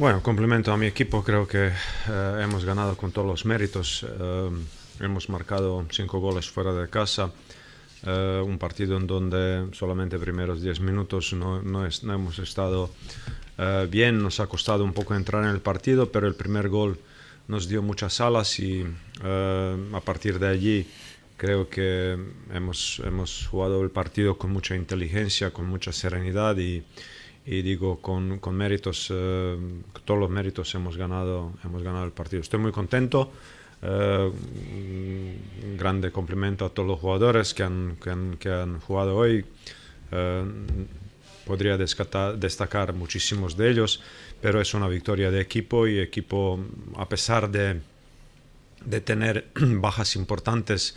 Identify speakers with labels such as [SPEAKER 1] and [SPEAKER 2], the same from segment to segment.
[SPEAKER 1] Bueno, complemento a mi equipo, creo que eh, hemos ganado con todos los méritos. Eh, hemos marcado cinco goles fuera de casa. Eh, un partido en donde solamente primeros 10 minutos no, no, es, no hemos estado eh, bien, nos ha costado un poco entrar en el partido, pero el primer gol nos dio muchas alas y eh, a partir de allí creo que hemos, hemos jugado el partido con mucha inteligencia, con mucha serenidad y, y digo con, con méritos, eh, todos los méritos hemos ganado, hemos ganado el partido. Estoy muy contento. Eh, grande complemento a todos los jugadores que han, que han, que han jugado hoy. Eh, podría destacar muchísimos de ellos, pero es una victoria de equipo y equipo, a pesar de, de tener bajas importantes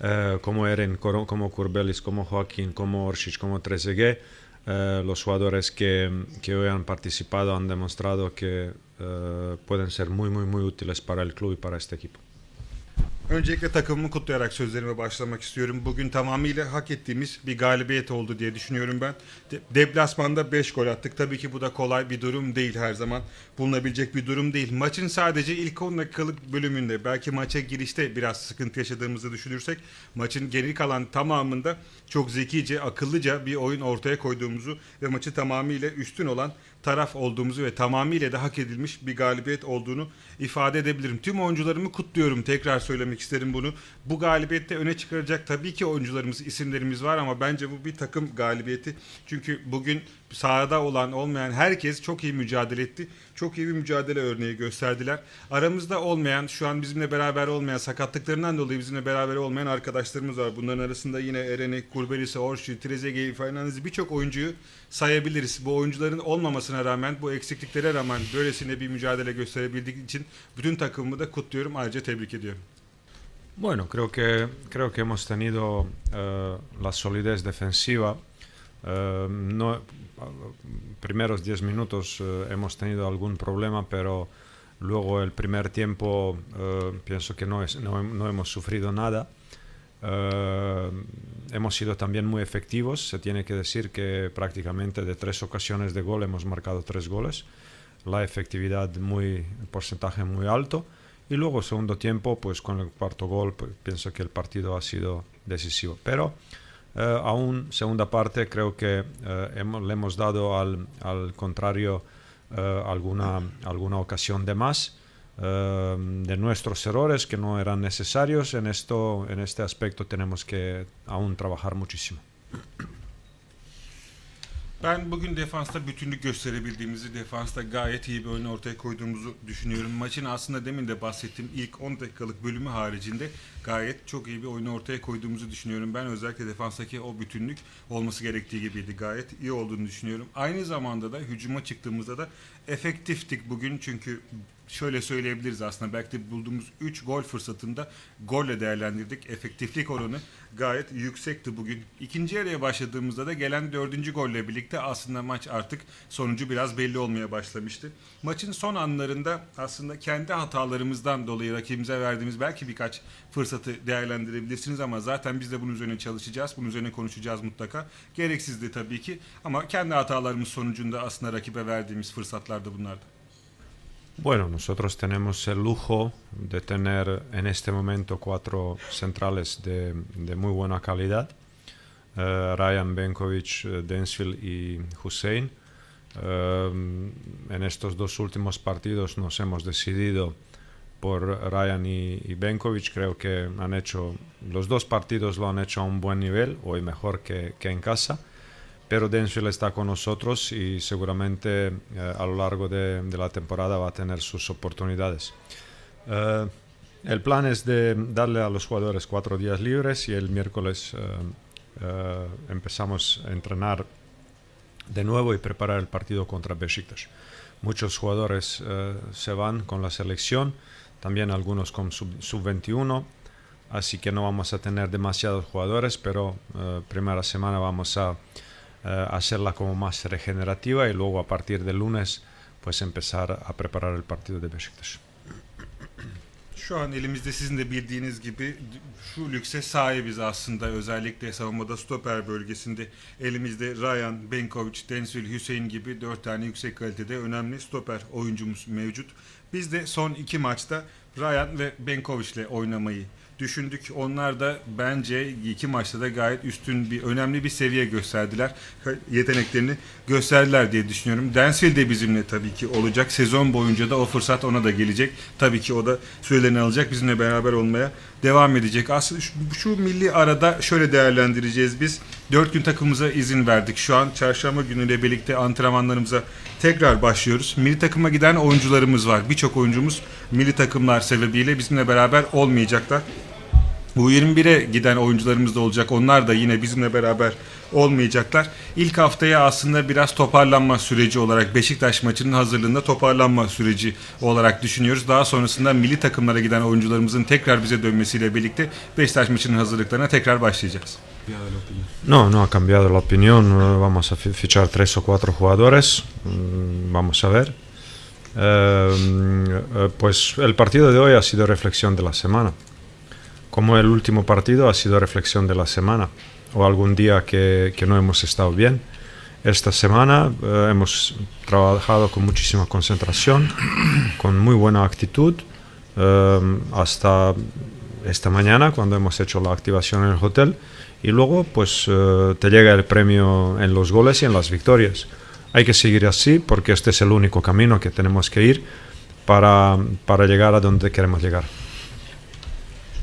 [SPEAKER 1] eh, como Eren, como Kurbelis, como Joaquín, como Orsic, como Trezeguet, eh, los jugadores que, que, hoy han participado han demostrado que eh, pueden ser muy muy muy útiles para el club y para este equipo.
[SPEAKER 2] Öncelikle takımımı kutlayarak sözlerime başlamak istiyorum. Bugün tamamıyla hak ettiğimiz bir galibiyet oldu diye düşünüyorum ben. De- deplasmanda 5 gol attık. Tabii ki bu da kolay bir durum değil her zaman. Bulunabilecek bir durum değil. Maçın sadece ilk 10 dakikalık bölümünde belki maça girişte biraz sıkıntı yaşadığımızı düşünürsek maçın geri kalan tamamında çok zekice, akıllıca bir oyun ortaya koyduğumuzu ve maçı tamamıyla üstün olan taraf olduğumuzu ve tamamıyla da hak edilmiş bir galibiyet olduğunu ifade edebilirim. Tüm oyuncularımı kutluyorum. Tekrar söylemek isterim bunu. Bu galibiyette öne çıkaracak tabii ki oyuncularımız, isimlerimiz var ama bence bu bir takım galibiyeti. Çünkü bugün sahada olan olmayan herkes çok iyi mücadele etti. Çok iyi bir mücadele örneği gösterdiler. Aramızda olmayan, şu an bizimle beraber olmayan, sakatlıklarından dolayı bizimle beraber olmayan arkadaşlarımız var. Bunların arasında yine Eren'i, Kurbelis'i, Orşu, Trezeguet'i, Fernandez'i birçok oyuncuyu sayabiliriz. Bu oyuncuların rağmen, bu eksikliklere rağmen böylesine bir mücadele gösterebildiği.
[SPEAKER 1] Bueno, creo que, creo que hemos tenido eh, la solidez defensiva. Eh, no, primeros 10 minutos eh, hemos tenido algún problema, pero luego el primer tiempo pienso que no, es, no, no hemos sufrido nada. Eh, hemos sido también muy efectivos. Se tiene que decir que prácticamente de tres ocasiones de gol hemos marcado tres goles. La efectividad muy, porcentaje muy alto. Y luego, segundo tiempo, pues con el cuarto gol, pues, pienso que el partido ha sido decisivo. Pero eh, aún, segunda parte, creo que eh, hemos, le hemos dado al, al contrario alguna, alguna ocasión de más de nuestros errores que no eran necesarios. En, esto, en este aspecto tenemos que aún trabajar muchísimo.
[SPEAKER 2] Ben bugün defansta bütünlük gösterebildiğimizi, defansta gayet iyi bir oyun ortaya koyduğumuzu düşünüyorum. Maçın aslında demin de bahsettiğim ilk 10 dakikalık bölümü haricinde gayet çok iyi bir oyun ortaya koyduğumuzu düşünüyorum. Ben özellikle defanstaki o bütünlük olması gerektiği gibiydi. Gayet iyi olduğunu düşünüyorum. Aynı zamanda da hücuma çıktığımızda da efektiftik bugün çünkü şöyle söyleyebiliriz aslında belki de bulduğumuz 3 gol fırsatında golle değerlendirdik. Efektiflik oranı gayet yüksekti bugün. İkinci yarıya başladığımızda da gelen dördüncü golle birlikte aslında maç artık sonucu biraz belli olmaya başlamıştı. Maçın son anlarında aslında kendi hatalarımızdan dolayı rakibimize verdiğimiz belki birkaç fırsatı değerlendirebilirsiniz ama zaten biz de bunun üzerine çalışacağız. Bunun üzerine konuşacağız mutlaka. Gereksizdi tabii ki ama kendi hatalarımız sonucunda aslında rakibe verdiğimiz fırsatlar da bunlardı.
[SPEAKER 1] Bueno, nosotros tenemos el lujo de tener en este momento cuatro centrales de, muy buena calidad. Eh, Ryan Benkovic, eh, Densville y Hussein. Eh, en estos dos últimos partidos nos hemos decidido por Ryan y, y Benkovic. Creo que han hecho, los dos partidos lo han hecho a un buen nivel, hoy mejor que en casa pero Densville está con nosotros y seguramente eh, a lo largo de, la temporada va a tener sus oportunidades. Eh, el plan es darle a los jugadores cuatro días libres y el miércoles eh, empezamos a entrenar de nuevo y preparar el partido contra Besiktas. Muchos jugadores se van con la selección, también algunos con sub-21, sub así que no vamos a tener demasiados jugadores, pero primera semana vamos a eh, hacerla como más regenerativa y luego a partir del lunes pues empezar a preparar el partido de Besiktas.
[SPEAKER 2] Şu an elimizde sizin de bildiğiniz gibi şu lükse sahibiz aslında özellikle savunmada stoper bölgesinde elimizde Ryan, Benkovic, Densil, Hüseyin gibi dört tane yüksek kalitede önemli stoper oyuncumuz mevcut. Biz de son iki maçta Ryan ve Benkovic ile oynamayı düşündük. Onlar da bence iki maçta da gayet üstün bir önemli bir seviye gösterdiler. Yeteneklerini gösterdiler diye düşünüyorum. Densil de bizimle tabii ki olacak. Sezon boyunca da o fırsat ona da gelecek. Tabii ki o da sürelerini alacak. Bizimle beraber olmaya devam edecek. Aslında şu, şu milli arada şöyle değerlendireceğiz biz. Dört gün takımımıza izin verdik. Şu an çarşamba günüyle birlikte antrenmanlarımıza tekrar başlıyoruz. Milli takıma giden oyuncularımız var. Birçok oyuncumuz milli takımlar sebebiyle bizimle beraber olmayacaklar. U21'e giden oyuncularımız da olacak. Onlar da yine bizimle beraber olmayacaklar. İlk haftaya aslında biraz toparlanma süreci olarak Beşiktaş maçının hazırlığında toparlanma süreci olarak düşünüyoruz. Daha sonrasında milli takımlara giden oyuncularımızın tekrar bize dönmesiyle birlikte Beşiktaş maçının hazırlıklarına tekrar başlayacağız.
[SPEAKER 1] No, no ha cambiado la opinión. Vamos a fichar tres o cuatro jugadores. Mm, vamos a ver. Eh, pues el partido de hoy ha sido reflexión de la semana. Como el último partido ha sido reflexión de la semana o algún día que, que no hemos estado bien. Esta semana eh, hemos trabajado con muchísima concentración, con muy buena actitud, eh, hasta esta mañana cuando hemos hecho la activación en el hotel y luego pues eh, te llega el premio en los goles y en las victorias. Hay que seguir así porque este es el único camino que tenemos que ir para, para llegar a donde queremos llegar.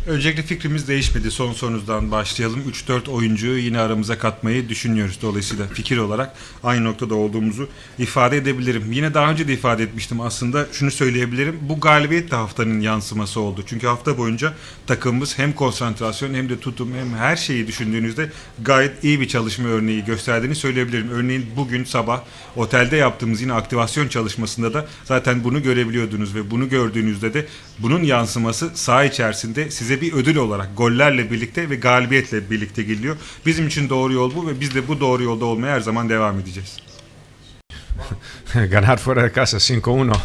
[SPEAKER 2] Öncelikle fikrimiz değişmedi. Son sorunuzdan başlayalım. 3-4 oyuncuyu yine aramıza katmayı düşünüyoruz. Dolayısıyla fikir olarak aynı noktada olduğumuzu ifade edebilirim. Yine daha önce de ifade etmiştim aslında. Şunu söyleyebilirim. Bu galibiyet de haftanın yansıması oldu. Çünkü hafta boyunca takımımız hem konsantrasyon hem de tutum hem her şeyi düşündüğünüzde gayet iyi bir çalışma örneği gösterdiğini söyleyebilirim. Örneğin bugün sabah otelde yaptığımız yine aktivasyon çalışmasında da zaten bunu görebiliyordunuz ve bunu gördüğünüzde de bunun yansıması saha içerisinde size bir ödül olarak gollerle birlikte ve galibiyetle birlikte geliyor. Bizim için doğru yol bu ve biz de bu doğru yolda olmaya her zaman devam edeceğiz.
[SPEAKER 1] Ganar fuera de casa 5-1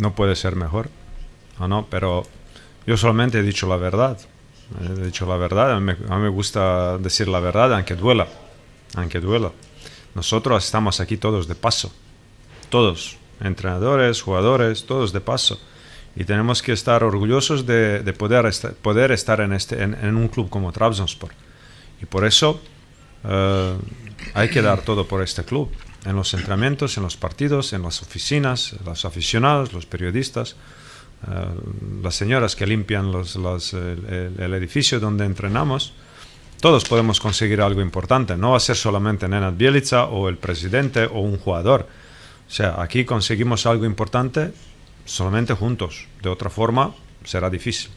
[SPEAKER 1] no puede ser mejor. No, no, pero yo solamente he dicho la verdad. He dicho la verdad. A mí, a mí me gusta decir la verdad, aunque duela. Aunque duela. Nosotros estamos aquí todos de paso. Todos. Entrenadores, jugadores, todos de paso y tenemos que estar orgullosos de, de poder, poder estar en, este, en, un club como Trabzonspor. Y por eso uh, hay que dar todo por este club, en los entrenamientos, en los partidos, en las oficinas, los aficionados, los periodistas, uh, las señoras que limpian los, el, el, edificio donde entrenamos. Todos podemos conseguir algo importante, no va a ser solamente Nenad Bielica o el presidente o un jugador. O sea, aquí conseguimos algo importante solamente juntos. De otra forma, será difícil.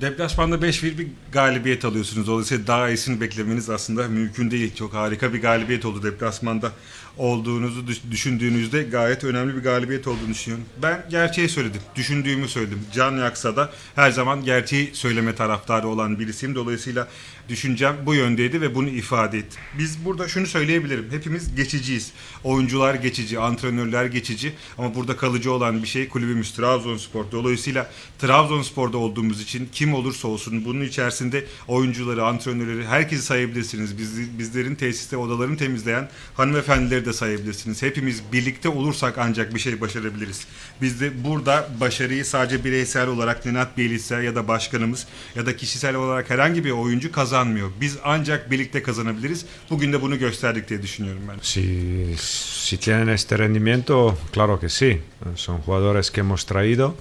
[SPEAKER 2] Deplasmanda 5-1 bir galibiyet alıyorsunuz. Dolayısıyla daha iyisini beklemeniz aslında mümkün değil. Çok harika bir galibiyet oldu deplasmanda olduğunuzu düşündüğünüzde gayet önemli bir galibiyet olduğunu düşünüyorum. Ben gerçeği söyledim. Düşündüğümü söyledim. Can yaksa da her zaman gerçeği söyleme taraftarı olan birisiyim. Dolayısıyla düşüncem bu yöndeydi ve bunu ifade etti. Biz burada şunu söyleyebilirim. Hepimiz geçiciyiz. Oyuncular geçici, antrenörler geçici ama burada kalıcı olan bir şey kulübümüz Trabzonspor. Dolayısıyla Trabzonspor'da olduğumuz için kim olursa olsun bunun içerisinde oyuncuları, antrenörleri herkesi sayabilirsiniz. Biz, bizlerin tesiste odalarını temizleyen hanımefendileri de sayabilirsiniz. Hepimiz birlikte olursak ancak bir şey başarabiliriz. Biz de burada başarıyı sadece bireysel olarak Nenat Bielitsa ya da başkanımız ya da kişisel olarak herhangi bir oyuncu kazanmıyor. Biz ancak birlikte kazanabiliriz. Bugün de bunu gösterdik diye düşünüyorum ben.
[SPEAKER 1] Si, si tienen este rendimiento, claro que sí. Son jugadores que hemos traído.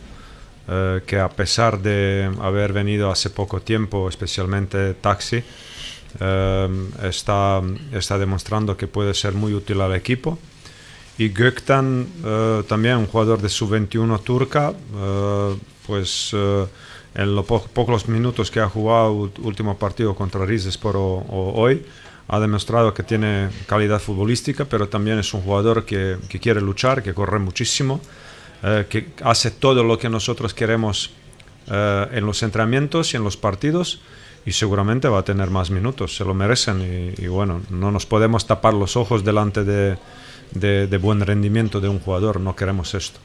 [SPEAKER 1] Eh, que a pesar de haber venido hace poco tiempo, especialmente Taxi, eh, está, está demostrando que puede ser muy útil al equipo. Y Gökten, eh, también un jugador de sub-21 turca, eh, pues eh, en los po pocos minutos que ha jugado último partido contra Rizespor o, o hoy, ha demostrado que tiene calidad futbolística, pero también es un jugador que, que quiere luchar, que corre muchísimo, eh, que hace todo lo que nosotros queremos eh, en los entrenamientos y en los partidos y seguramente va a tener más minutos, se lo merecen y, y, bueno, no nos podemos tapar los ojos delante de, de, de buen rendimiento de un jugador. No queremos esto.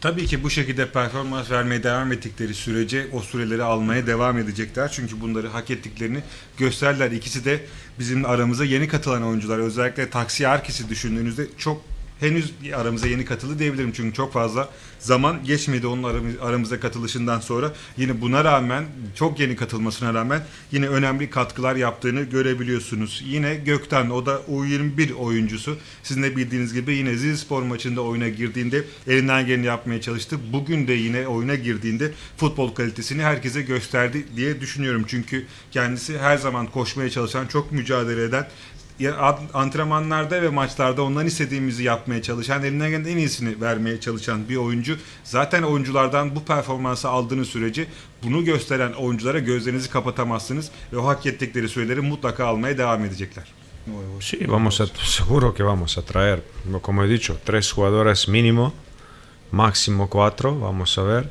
[SPEAKER 2] Tabii ki bu şekilde performans vermeye devam ettikleri sürece o süreleri almaya devam edecekler. Çünkü bunları hak ettiklerini gösterdiler. İkisi de bizim aramıza yeni katılan oyuncular. Özellikle Taksi Arkis'i düşündüğünüzde çok henüz aramıza yeni katıldı diyebilirim. Çünkü çok fazla zaman geçmedi onun aramız- aramıza katılışından sonra. Yine buna rağmen çok yeni katılmasına rağmen yine önemli katkılar yaptığını görebiliyorsunuz. Yine Gökten o da U21 oyuncusu. Sizin de bildiğiniz gibi yine Zilspor maçında oyuna girdiğinde elinden geleni yapmaya çalıştı. Bugün de yine oyuna girdiğinde futbol kalitesini herkese gösterdi diye düşünüyorum. Çünkü kendisi her zaman koşmaya çalışan, çok mücadele eden antrenmanlarda ve maçlarda ondan istediğimizi yapmaya çalışan, elinden gelen en iyisini vermeye çalışan bir oyuncu. Zaten oyunculardan bu performansı aldığınız sürece bunu gösteren oyunculara gözlerinizi kapatamazsınız ve o hak ettikleri süreleri mutlaka almaya devam edecekler.
[SPEAKER 1] Sí, vamos a, seguro que vamos a traer, como he dicho, tres jugadores mínimo, máximo cuatro, vamos a ver.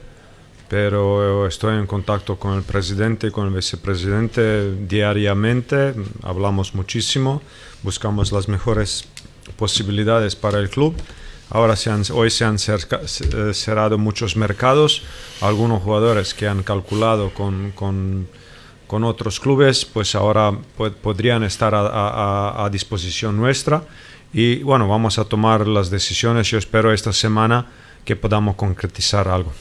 [SPEAKER 1] Pero estoy en contacto con el presidente y con el vicepresidente diariamente, hablamos muchísimo, buscamos las mejores posibilidades para el club. Ahora se han- hoy se han cerca- eh, cerrado muchos mercados, algunos jugadores que han calculado con, con con otros clubes, pues ahora po- podrían estar a- a- a disposición nuestra. Y bueno, vamos a tomar las decisiones. Yo espero esta semana que podamos concretizar algo.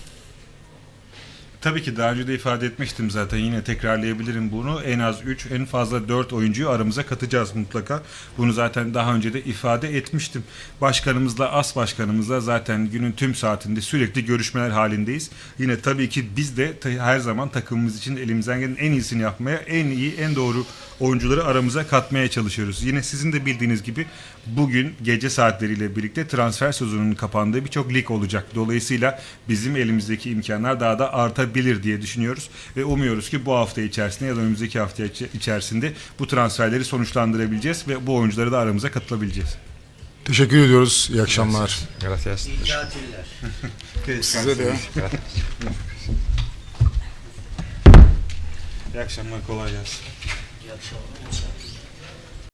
[SPEAKER 2] Tabii ki daha önce de ifade etmiştim zaten yine tekrarlayabilirim bunu. En az 3 en fazla 4 oyuncuyu aramıza katacağız mutlaka. Bunu zaten daha önce de ifade etmiştim. Başkanımızla as başkanımızla zaten günün tüm saatinde sürekli görüşmeler halindeyiz. Yine tabii ki biz de her zaman takımımız için elimizden gelen en iyisini yapmaya, en iyi, en doğru oyuncuları aramıza katmaya çalışıyoruz. Yine sizin de bildiğiniz gibi bugün gece saatleriyle birlikte transfer sezonunun kapandığı birçok lig olacak. Dolayısıyla bizim elimizdeki imkanlar daha da artabilir diye düşünüyoruz ve umuyoruz ki bu hafta içerisinde ya da önümüzdeki hafta içerisinde bu transferleri sonuçlandırabileceğiz ve bu oyuncuları da aramıza katılabileceğiz.
[SPEAKER 3] Teşekkür ediyoruz. İyi akşamlar.
[SPEAKER 1] Gracias.
[SPEAKER 4] İyi tatiller.
[SPEAKER 3] Size de.
[SPEAKER 2] İyi akşamlar, kolay gelsin.
[SPEAKER 4] İyi akşamlar.